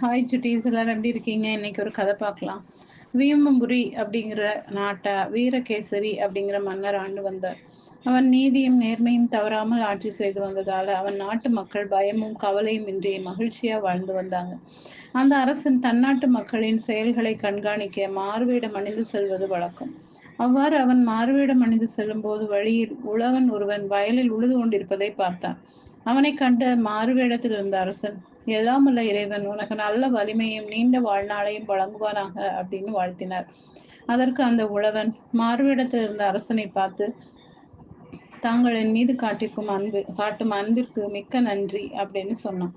Hi சுட்டீஸ் எல்லாரும் எப்படி இருக்கீங்க? இன்னைக்கு ஒரு கதை பார்க்கலாம். வீமபுரி அப்படிங்கிற நாட்டை வீரகேசரி அப்படிங்கிற மன்னர் ஆண்டு வந்தார். அவன் நீதியும் நேர்மையும் தவறாமல் ஆட்சி செய்து வந்ததால அவன் நாட்டு மக்கள் பயமும் கவலையும் இன்றி மகிழ்ச்சியா வாழ்ந்து வந்தாங்க. அந்த அரசன் தன்னாட்டு மக்களின் செயல்களை கண்காணிக்க மாறுவேடம் அணிந்து செல்வது வழக்கம். அவ்வாறு அவன் மாறுவேடம் அணிந்து செல்லும் போது வழியில் உழவன் ஒருவன் வயலில் உழுது கொண்டிருப்பதை பார்த்தான். அவனை கண்ட மாறுவேடத்தில் இருந்த அரசன் எல்லாமல்ல இறைவன் உனக்கு நல்ல வலிமையும் நீண்ட வாழ்நாளையும் வழங்குவானாக அப்படின்னு வாழ்த்தினார். அதற்கு அந்த உழவன் மாறுவிடத்தில் இருந்த அரசனை பார்த்து தாங்கள் என் மீது காட்டிருக்கும் அன்பு காட்டும் அன்பிற்கு மிக்க நன்றி அப்படின்னு சொன்னான்.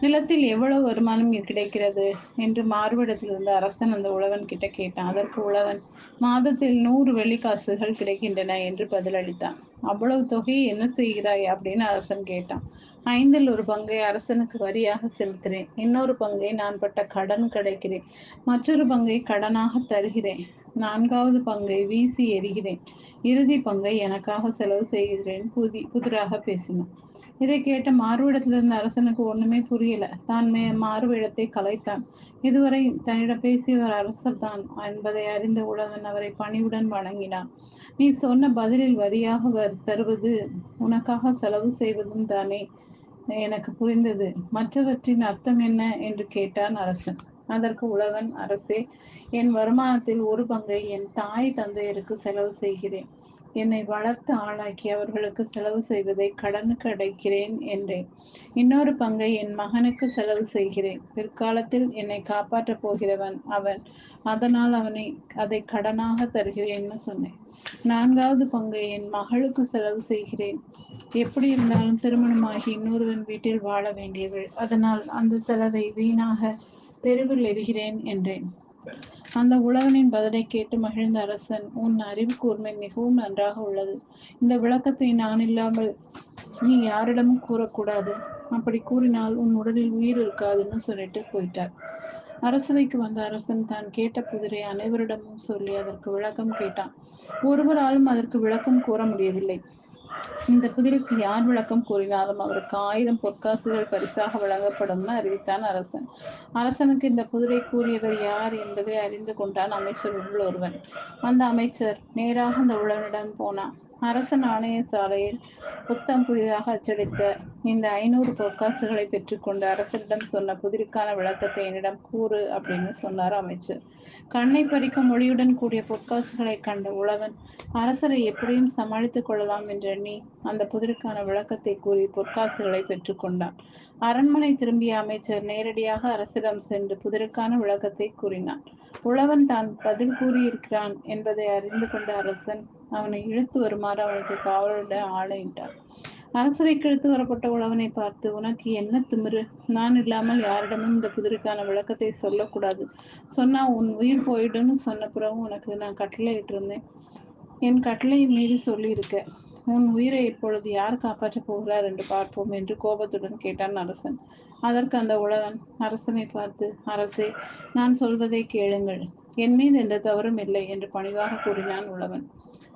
நிலத்தில் எவ்வளவு வருமானம் கிடைக்கிறது? என்று மாறுவிடத்தில் இருந்த அரசன் அந்த உழவன் கிட்ட கேட்டான். அதற்கு உழவன் மாதத்தில் நூறு வெள்ளிக்காசுகள் கிடைக்கின்றன என்று பதிலளித்தான். அவ்வளவு தொகையை என்ன செய்கிறாய்? அப்படின்னு அரசன் கேட்டான். ஐந்தில் ஒரு பங்கை அரசனுக்கு வரியாக செலுத்துகிறேன் இன்னொரு பங்கை நான் பட்ட கடன் கிடைக்கிறேன். மற்றொரு பங்கை கடனாக தருகிறேன். நான்காவது பங்கை வீசி எறிகிறேன். இறுதி பங்கை எனக்காக செலவு செய்கிறேன். புதி புதிராக பேசினான் இதை கேட்ட மாறுவிடத்திலிருந்து அரசனுக்கு ஒண்ணுமே புரியல. தான் மே மாறுவிடத்தை கலைத்தான். இதுவரை தன்னிடம் பேசியவர் அரசர் தான் என்பதை அறிந்த உழவன் அவரை பணிவுடன் வணங்கினான். நீ சொன்ன பதிலில் வரியாக தருவது உனக்காக செலவு செய்வதும் தானே எனக்கு புரிந்தது. மற்றவற்றின் அர்த்தம் என்ன? என்று கேட்டான் அரசன். அதற்கு உழவன் அரசே என் வருமானத்தில் ஒரு பங்கை என் தாய் தந்தையருக்கு செலவு செய்கிறேன். என்னை வளர்த்து ஆளாக்கி அவர்களுக்கு செலவு செய்வதை கடனுக்கு அடைக்கிறேன் என்றேன். இன்னொரு பங்கை என் மகனுக்கு செலவு செய்கிறேன். பிற்காலத்தில் என்னை காப்பாற்றப் போகிறவன் அவன். அதனால் அவனை அதை கடனாக தருகிறேன்னு சொன்னேன். நான்காவது பங்கை என் மகளுக்கு செலவு செய்கிறேன். எப்படி இருந்தாலும் திருமணமாகி இன்னொருவன் வீட்டில் வாழ வேண்டியவள். அதனால் அந்த செலவை வீணாக தெருவில் எரிகிறேன் என்றேன். அந்த உழவனின் பதிலை கேட்டு மகிழ்ந்த அரசன் உன் அறிவு கூர்மை மிகவும் நன்றாக உள்ளது. இந்த விளக்கத்தை நான் இல்லாமல் நீ யாரிடமும் கூறக்கூடாது. அப்படி கூறினால் உன் உடலில் உயிர் இருக்காதுன்னு சொல்லிட்டு போயிட்டார். அரசவைக்கு வந்த அரசன் தான் கேட்ட புதிரை அனைவரிடமும் சொல்லி அதற்கு விளக்கம் கேட்டான். ஒருவராலும் அதற்கு விளக்கம் கூற முடியவில்லை. இந்த குதிரைக்கு யார் விளக்கம் கூறினாலும் அவருக்கு ஆயிரம் பொற்காசுகள் பரிசாக வழங்கப்படும் அறிவித்தான் அரசன். அரசனுக்கு இந்த புதிரை கூறியவர் யார் என்பதை அறிந்து கொண்டான் அமைச்சர் உள் ஒருவன். அந்த அமைச்சர் நேராக அந்த உழவனிடம் போனான். அரசன் ஆணைய சாலையில் புத்தம் புதிதாக அச்சடித்த இந்த ஐநூறு பொற்காசுகளை பெற்றுக்கொண்டு அரசரிடம் சொன்ன புதிருக்கான விளக்கத்தை என்னிடம் கூறு அப்படின்னு சொன்னார் அமைச்சர். கண்ணை பறிக்கும் மொழியுடன் கூடிய பொற்காசுகளை கண்ட உழவன் அரசரை எப்படியும் சமாளித்துக் கொள்ளலாம் என்றெண்ணி அந்த புதிருக்கான விளக்கத்தை கூறி பொற்காசுகளை பெற்றுக்கொண்டான். அரண்மனை திரும்பிய அமைச்சர் நேரடியாக அரசிடம் சென்று புதிருக்கான விளக்கத்தை கூறினான் உழவன் தான் பதில் கூறியிருக்கிறான் என்பதை அறிந்து கொண்ட அரசன் அவனை இழுத்து வருமாறு அவனுக்கு காவலுடன் ஆணையிட்டார் அரசவைக்கு இழுத்து வரப்பட்ட உழவனை பார்த்து உனக்கு என்ன திமிரு? நான் இல்லாமல் யாரிடமும் இந்த புதிருக்கான விளக்கத்தை சொல்லக்கூடாது. சொன்னா உன் உயிர் போயிடுன்னு சொன்ன பிறகு உனக்கு நான் கட்டளையிட்டு இருந்தேன் என் கட்டளையை மீறி சொல்லியிருக்க. உன் உயிரை இப்பொழுது யார் காப்பாற்றப் போகிறார் என்று பார்ப்போம் என்று கோபத்துடன் கேட்டான் அரசன். அதற்கு அந்த உழவன் அரசனை பார்த்து அரசே நான் சொல்வதை கேளுங்கள். என் மீது எந்த தவறும் இல்லை என்று பணிவாக கூறினான் உழவன்.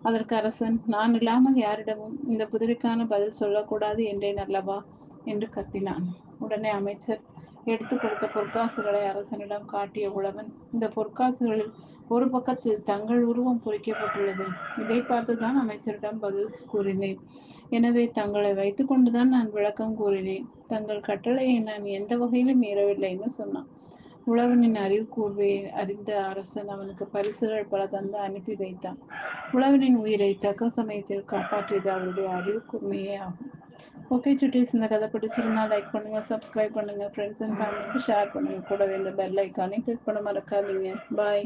அதற்கு அரசன் நான் இல்லாமல் யாரிடமும் இந்த குதிரைக்கான பதில் சொல்லக்கூடாது என்றேன் அல்லவா? என்று கத்தினான். உடனே அமைச்சர் எடுத்து கொடுத்த பொற்காசுகளை அரசனிடம் காட்டிய உழவன் இந்த பொற்காசுகளில் ஒரு பக்கத்தில் தங்கள் உருவம் பொறிக்கப்பட்டுள்ளது. இதை பார்த்துதான் அமைச்சரிடம் பதில் கூறினேன். எனவே தங்களை வைத்துக்கொண்டுதான் நான் விளக்கம் கூறினேன். தங்கள் கட்டளையை நான் எந்த வகையிலும் மீறவில்லைன்னு சொன்னான். உழவனின் அறிவு கூர்வையை அறிந்த அரசன் அவனுக்கு பரிசுகள் பல தந்து அனுப்பி வைத்தான். உழவனின் உயிரை தக்க சமயத்தில் காப்பாற்றியது அவருடைய அறிவு கூர்மையே ஆகும். ஓகே சுட்டீஸ் இந்த கதை பிடிச்சிருந்தா லைக் பண்ணுங்க சப்ஸ்கிரைப் பண்ணுங்க ஃப்ரெண்ட்ஸ் அண்ட் ஃபேமிலிக்கு ஷேர் பண்ணுங்க. கூட இந்த பெல் ஐக்கானே கிளிக் பண்ண மறக்காதீங்க. பாய்